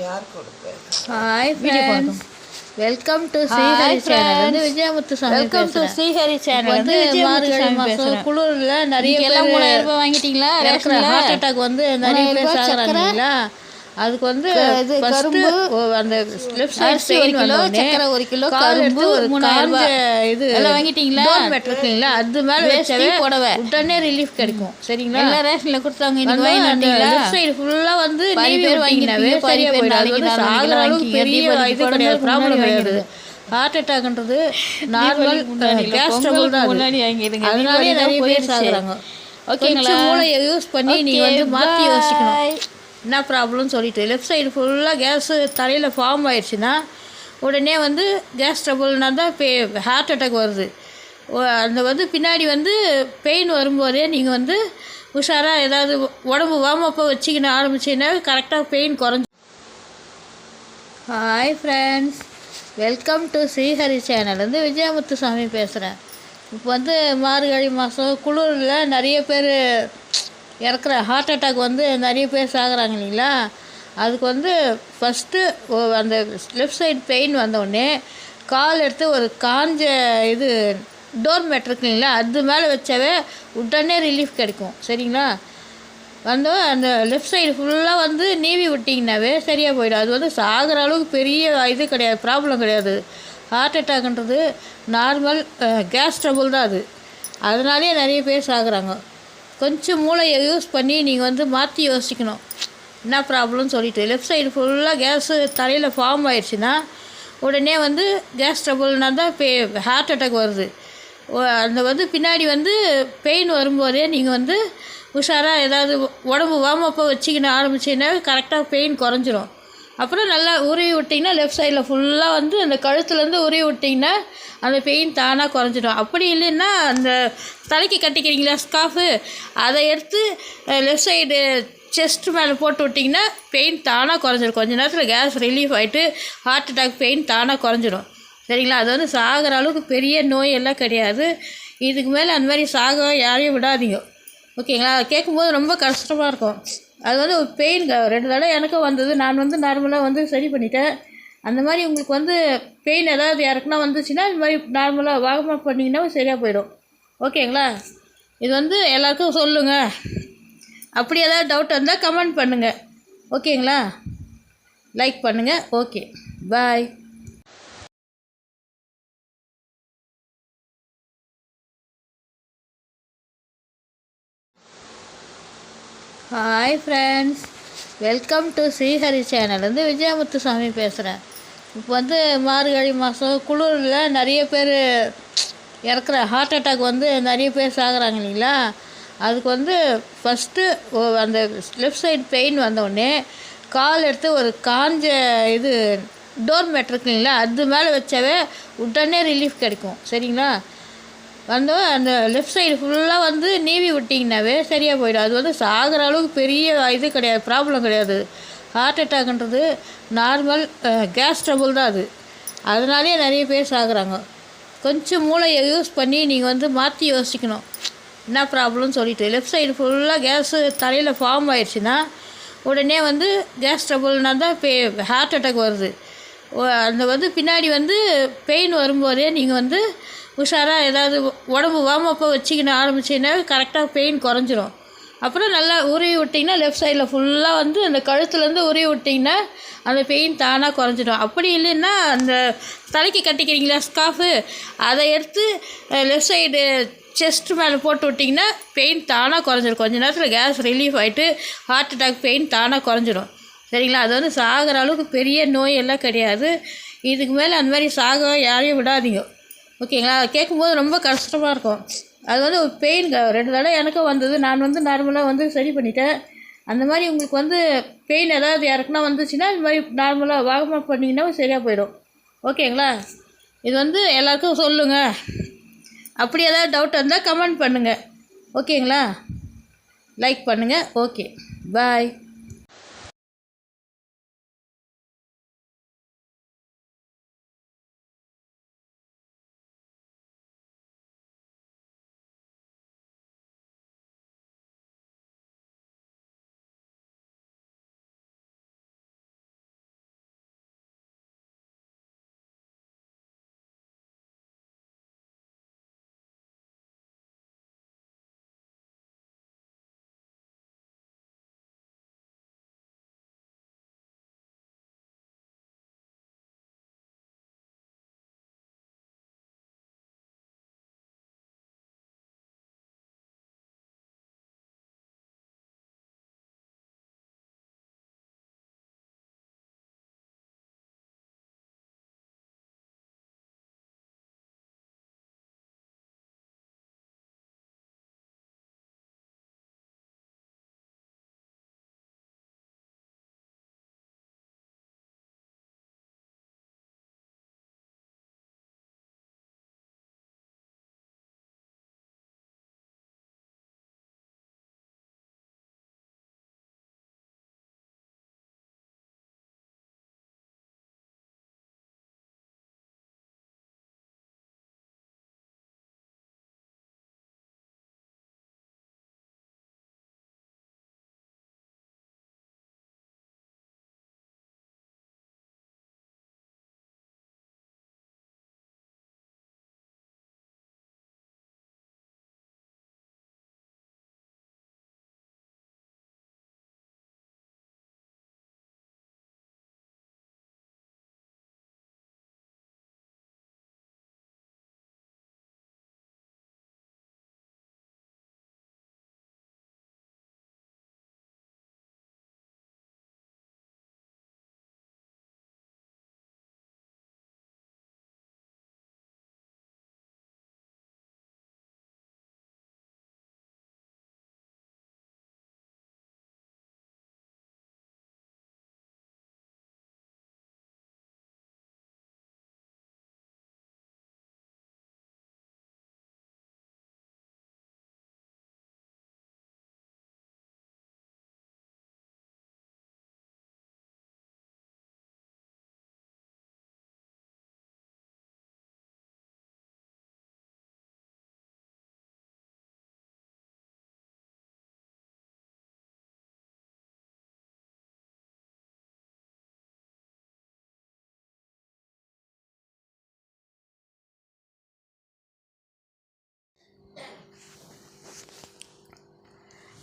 யார் கொடுப்பேன் hi friends welcome to Srihari channel வந்து விஜயமுத்து சாமி வெல்கம் டு ஸ்ரீஹரி சேனல் வந்து மார்கழி மாதம் குளிரில் நிறைய எல்லாம் பேர் மூணாயிரம் ரூபாய் வாங்கிட்டீங்களா? ஹார்ட் அட்டாக் வந்து நிறைய பேர் சாகுறாங்களா அதுக்கு வந்து first ஓ- அந்த லெஃப்ட் சைடு பெயின் கிலோ, சக்கரை ஒரு கிலோ, கரும்பு மூணாயிரம். இது எல்லாம் வாங்கிட்டீங்களா? இருக்குங்களா அது மேல வச்சவே புடவை. உடனே ரிலீஃப் கிடைக்கும் சரிங்களா எல்லா ரேஷன்ல கொடுத்தாங்க வந்தீங்களா லெஃப்ட் சைடு ஃபுல்லா வந்து நீவி பேர் வாங்கினாவே வாங்கியிருப்பீங்க, பாதி சரியா பேர் போயிடும் அது வந்து சாகுற அளவுக்கு. பெரிய இது கிடையாது ப்ராப்ளம் கிடையாது. ஹார்ட் அட்டாக்ன்றது நார்மல் கேஸ் ட்ரபிள் தான். முன்னாடி வாங்கிடுங்க. அதனாலே நிறைய பேர். சாகுறாங்க ஓகேங்களா? மூளையை யூஸ் பண்ணி Okay, வந்து மாற்றி. யோசிக்கணும் என்ன ப்ராப்ளம்னு சொல்லிட்டு லெஃப்ட் சைடு ஃபுல்லாக கேஸு தலையில் ஃபார்ம் ஆயிடுச்சுன்னா உடனே வந்து கேஸ் ட்ரபுள்னா தான் பே ஹார்ட் அட்டாக் வருது. அந்த வந்து பின்னாடி வந்து பெயின் வரும்போதே நீங்கள் வந்து உஷாராக ஏதாவது உடம்பு வார்மப்பாக வச்சுக்கின ஆரம்பிச்சிங்கன்னா கரெக்டாக பெயின் குறைஞ்சி. Hi friends welcome to Srihari channel வந்து விஜயமுத்து சாமி பேசுகிறேன் இப்போ வந்து மார்கழி மாதம் குளிரில் நிறைய பேர் இறக்குற ஹார்ட் அட்டாக் வந்து நிறைய பேர் சாகுறாங்க இல்லைங்களா? அதுக்கு வந்து ஃபஸ்ட்டு அந்த லெஃப்ட் சைடு பெயின் வந்தோடனே கால் எடுத்து ஒரு காஞ்ச இது டோர் மேட் இருக்கு இல்லைங்களா? அது மேலே வச்சாவே உடனே ரிலீஃப் கிடைக்கும். சரிங்களா? வந்து அந்த லெஃப்ட் சைடு ஃபுல்லாக வந்து நீவி விட்டிங்கனாவே சரியாக போயிடும். அது வந்து சாகிற அளவுக்கு பெரிய இது கிடையாது ப்ராப்ளம் கிடையாது. ஹார்ட் அட்டாக்ன்றது நார்மல் கேஸ் ட்ரபுள் தான் அது. அதனாலே நிறைய பேர் சாகுறாங்க. கொஞ்சம் மூளையை யூஸ் பண்ணி நீங்கள் வந்து மாற்றி யோசிக்கணும். என்ன ப்ராப்ளம்னு சொல்லிட்டு. லெஃப்ட் சைடு ஃபுல்லாக கேஸு தலையில் ஃபார்ம் ஆயிடுச்சுன்னா உடனே வந்து கேஸ் ட்ரபுள்னா தான் பே ஹார்ட் அட்டாக் வருது. அந்த வந்து பின்னாடி வந்து பெயின் வரும்போதே நீங்கள் வந்து உஷாராக ஏதாவது உடம்பு வார்ம் வார்மப்பாக வச்சுக்கின ஆரம்பிச்சிங்கன்னா கரெக்டாக பெயின் குறைஞ்சிரும். அப்புறம் நல்லா உருவி விட்டிங்கன்னா லெஃப்ட் சைடில் ஃபுல்லாக வந்து அந்த கழுத்துலேருந்து உருவி விட்டிங்கன்னா அந்த பெயின் தானாக குறைஞ்சிடும். அப்படி இல்லைன்னா அந்த தலைக்கு கட்டிக்கிறீங்களா ஸ்காஃபு அதை எடுத்து லெஃப்ட் சைடு செஸ்ட் மேலே போட்டு விட்டிங்கன்னா பெயின் தானாக குறைஞ்சிடும். கொஞ்ச நேரத்தில் கேஸ் ரிலீஃப் ஆகிட்டு ஹார்ட் அட்டாக் பெயின் தானாக குறைஞ்சிடும். சரிங்களா? அது வந்து சாகிற அளவுக்கு பெரிய நோய் எல்லாம் கிடையாது. இதுக்கு மேலே அந்த மாதிரி சாக யாரையும் விடாதீங்க. ஓகேங்களா? கேட்கும்போது ரொம்ப கஷ்டமாக இருக்கும். அது வந்து ஒரு பெயின் ரெண்டு தடவை எனக்கும் வந்தது. நான் வந்து நார்மலாக வந்து சரி பண்ணிட்டேன். அந்த மாதிரி உங்களுக்கு வந்து பெயின் ஏதாவது யாருக்குன்னா வந்துச்சுன்னா இந்த மாதிரி நார்மலாக வாகமாக பண்ணிங்கன்னா சரியாக போயிடும். ஓகேங்களா இது வந்து எல்லாருக்கும் சொல்லுங்கள் அப்படி ஏதாவது டவுட் இருந்தால் கமெண்ட் பண்ணுங்கள் ஓகேங்களா லைக் பண்ணுங்கள் okay bye hi friends welcome to Srihari சேனல்லேருந்து Vijayamuthu சாமி பேசுகிறேன் இப்போ வந்து மார்கழி மாதம் குளிரில் நிறைய பேர் இறக்குற ஹார்ட் அட்டாக் வந்து நிறைய பேர் சாகுறாங்க இல்லைங்களா? அதுக்கு வந்து ஃபஸ்ட்டு அந்த லெஃப்ட் சைடு பெயின் வந்தோடனே கால் எடுத்து ஒரு காஞ்ச இது டோர் மேட் இருக்குங்களா இல்லைங்களா? அது மேலே வச்சாவே உடனே ரிலீஃப் கிடைக்கும். சரிங்களா? வந்து அந்த லெஃப்ட் சைடு ஃபுல்லாக வந்து நீவி விட்டிங்கனாவே சரியாக போயிடும். அது வந்து சாகிற அளவுக்கு பெரிய இது கிடையாது ப்ராப்ளம் கிடையாது. ஹார்ட் அட்டாக்ன்றது நார்மல் கேஸ் ட்ரபுள் தான் அது. அதனாலே நிறைய பேர் சாகுறாங்க. கொஞ்சம் மூளையை யூஸ் பண்ணி நீங்கள் வந்து மாற்றி யோசிக்கணும். என்ன ப்ராப்ளம்னு சொல்லிட்டு. லெஃப்ட் சைடு ஃபுல்லாக கேஸு தலையில் ஃபார்ம் ஆயிடுச்சுன்னா உடனே வந்து கேஸ் ட்ரபுள்னா தான் பே ஹார்ட் அட்டாக் வருது. அந்த வந்து பின்னாடி வந்து பெயின் வரும்போதே நீங்கள் வந்து உஷாராக ஏதாவது உடம்பு வார்மப்பாக வச்சுக்கின்னு ஆரம்பிச்சிங்கன்னா கரெக்டாக பெயின் குறைஞ்சிரும். அப்புறம் நல்லா உருவி விட்டிங்கன்னா லெஃப்ட் சைடில் ஃபுல்லாக வந்து அந்த கழுத்துலேருந்து உருவி விட்டிங்கன்னா அந்த பெயின் தானாக குறைஞ்சிடும் அப்படி இல்லைன்னா அந்த தலைக்கு கட்டிக்கிறீங்களா ஸ்காஃபு அதை எடுத்து லெஃப்ட் சைடு செஸ்ட் மேலே போட்டு விட்டிங்கன்னா பெயின் தானாக குறைஞ்சிடும் கொஞ்ச நேரத்தில் கேஸ் ரிலீஃப் ஆகிட்டு ஹார்ட் அட்டாக் பெயின் தானாக குறைஞ்சிடும் சரிங்களா? அது வந்து சாகிற அளவுக்கு பெரிய நோய் எல்லாம் கிடையாது. இதுக்கு மேலே அந்த மாதிரி சாக யாரையும் விடாதீங்க. ஓகேங்களா? கேட்கும்போது ரொம்ப கஷ்டமாக இருக்கும். அது வந்து ஒரு பெயின் ரெண்டு தடவை எனக்கும் வந்தது. நான் வந்து நார்மலாக வந்து சரி பண்ணிட்டேன். அந்த மாதிரி உங்களுக்கு வந்து பெயின் ஏதாவது யாருக்குன்னா வந்துச்சுன்னா இந்த மாதிரி நார்மலாக வாகமாக பண்ணிங்கன்னா சரியாக போயிடும். ஓகேங்களா? இது வந்து எல்லாருக்கும் சொல்லுங்கள் அப்படி ஏதாவது டவுட் இருந்தால் கமெண்ட் பண்ணுங்கள் ஓகேங்களா? லைக் பண்ணுங்கள் okay bye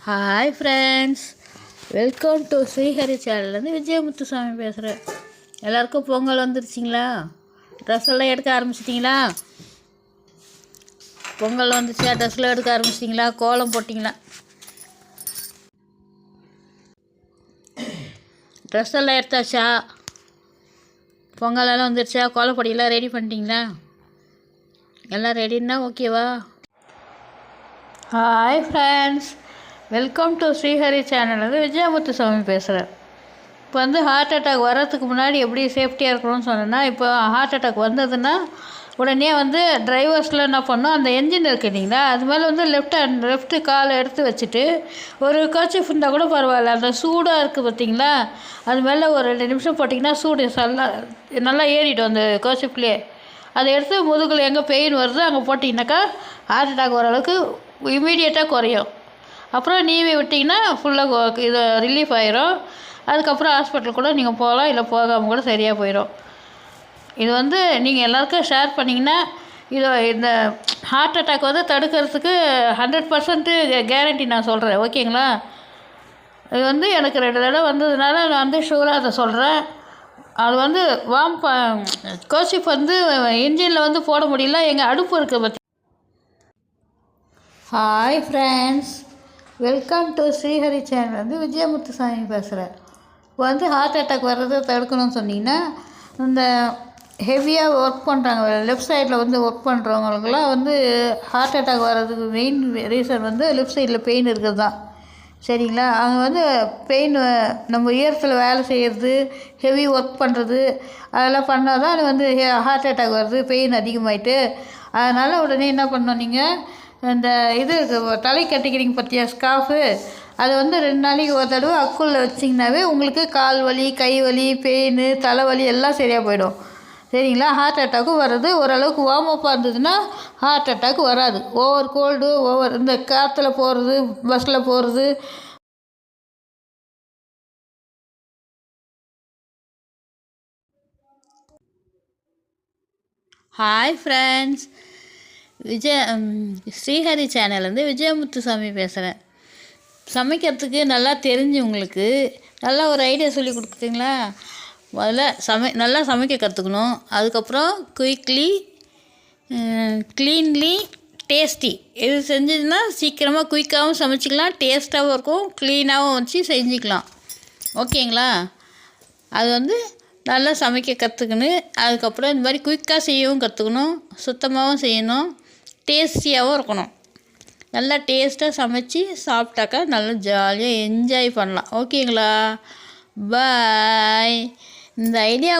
hi friends welcome to Srihari சேனல்லேருந்து Vijayamuthu சுவாமி பேசுகிறேன் எல்லாருக்கும் பொங்கல் வந்துருச்சிங்களா? ட்ரெஸ் எல்லாம் எடுக்க ஆரம்பிச்சிட்டிங்களா? பொங்கல் வந்துச்சா? ட்ரெஸ்லாம் எடுக்க ஆரம்பிச்சிட்டிங்களா? கோலம் போட்டிங்களா? ட்ரெஸ் எல்லாம் எடுத்தாச்சா? பொங்கலெல்லாம் வந்துருச்சா? கோலப்பொடியெல்லாம் ரெடி பண்ணிட்டீங்களா? எல்லாம் ரெடின்னா ஓகேவா hi friends welcome to Srihari channel வந்து விஜயமுத்துசாமி பேசுகிறேன் இப்போ வந்து ஹார்ட் அட்டாக் வர்றதுக்கு முன்னாடி எப்படி சேஃப்டியாக இருக்கணும்னு சொன்னேன்னா இப்போ ஹார்ட் அட்டாக் வந்ததுன்னா உடனே வந்து டிரைவர்ஸில் என்ன பண்ணோம் அந்த என்ஜின் இருக்குது இல்லைங்களா அது மேலே வந்து லெஃப்ட் ஹேண்ட் லெஃப்ட் காலை எடுத்து வச்சுட்டு ஒரு கர்ச்சிஃப் இருந்தால் கூட பரவாயில்ல அந்த சூடாக இருக்குது பார்த்தீங்களா அது மேலே ஒரு ரெண்டு நிமிஷம் போட்டிங்கன்னா சூடு நல்லா நல்லா ஏறிடும் அந்த கர்ச்சிஃப்லேயே அதை எடுத்து முதுகில் எங்கே பெயின் வருதோ அங்கே போட்டிங்கனாக்கா ஹார்ட் அட்டாக் ஓரளவுக்கு இம்மீடியட்டாக இமீடியட்டாக குறையும். அப்புறம் நீவி விட்டிங்கன்னா ஃபுல்லாக இது ரிலீஃப் ஆயிரும். அதுக்கப்புறம் ஹாஸ்பிட்டல் கூட நீங்கள் போகலாம் இல்லை போகாமல் கூட சரியாக போயிடும் இது வந்து நீங்கள் எல்லாருக்கும் ஷேர் பண்ணிங்கன்னா இது இந்த ஹார்ட் அட்டாக் வந்து தடுக்கிறதுக்கு ஹண்ட்ரட் பர்சன்ட்டு கேரண்டி நான் சொல்கிறேன் ஓகேங்களா இது வந்து எனக்கு ரெண்டு தடவை வந்ததுனால நான் வந்து ஷூராக அதை சொல்கிறேன் அது வந்து வாம் ப கோசிப் வந்து இன்ஜினில் வந்து போட முடியல. எங்கள் அடுப்பு இருக்குது பற்றி hi friends welcome to Srihari channel வந்து விஜயமுத்துசாமி பேசுகிறேன் இப்போ வந்து ஹார்ட் அட்டாக் வர்றதை தடுக்கணும்னு சொன்னீங்கன்னா இந்த ஹெவியாக ஒர்க் பண்ணுறாங்க லெஃப்ட் சைடில் வந்து ஒர்க் பண்ணுறவங்களுக்குலாம் வந்து ஹார்ட் அட்டாக் வர்றதுக்கு மெயின் ரீசன் வந்து லெஃப்ட் சைடில் பெயின் இருக்கிறது தான். சரிங்களா? அவங்க வந்து பெயின் நம்ம ஈரத்தில் வேலை செய்கிறது ஹெவி ஒர்க் பண்ணுறது அதெல்லாம் பண்ணால் தான் அது வந்து ஹார்ட் அட்டாக் வருது பெயின் அதிகமாயிட்டு. அதனால் உடனே என்ன பண்ணோம் நீங்கள் இந்த இது தலை கட்டிக்கிறீங்க பார்த்தியா ஸ்காஃபு அது வந்து ரெண்டு நாளைக்கு ஒரு தடவை அக்குளில் வச்சிங்கனாவே உங்களுக்கு கால் வலி கை வலி பெயின் தலைவலி எல்லாம் சரியாக போயிடும். சரிங்களா? ஹார்ட் அட்டாக்கும் வர்றது ஓரளவுக்கு வார்ம் இருந்ததுன்னா ஹார்ட் அட்டாக் வராது. ஓவர் கோல்டு ஓவர் இந்த காற்றுல போகிறது பஸ்ஸில் போகிறது ஹாய் ஃப்ரெண்ட்ஸ் விஜய ஸ்ரீஹரி சேனல்லேருந்து விஜயமுத்துசாமி பேசுகிறேன் சமைக்கிறதுக்கு நல்லா தெரிஞ்சு உங்களுக்கு. நல்லா ஒரு ஐடியா சொல்லி கொடுக்குறீங்களா? முதல்ல சமை நல்லா சமைக்க கற்றுக்கணும் அதுக்கப்புறம் குயிக்லி க்ளீன்லி டேஸ்டி இது செஞ்சதுன்னா சீக்கிரமாக குயிக்காகவும் சமைச்சிக்கலாம். டேஸ்ட்டாகவும் இருக்கும். க்ளீனாகவும் வச்சு செஞ்சுக்கலாம். ஓகேங்களா? அது வந்து நல்லா சமைக்க கற்றுக்கணும் அதுக்கப்புறம் இந்த மாதிரி குயிக்காக செய்யவும் கற்றுக்கணும் சுத்தமாகவும் செய்யணும். டேஸ்டியாகவும் இருக்கணும். நல்லா டேஸ்ட்டாக சமைச்சு சாப்பிட்டாக்கா நல்லா ஜாலியாக என்ஜாய் பண்ணலாம். ஓகேங்களா? பாய் இந்த ஐடியா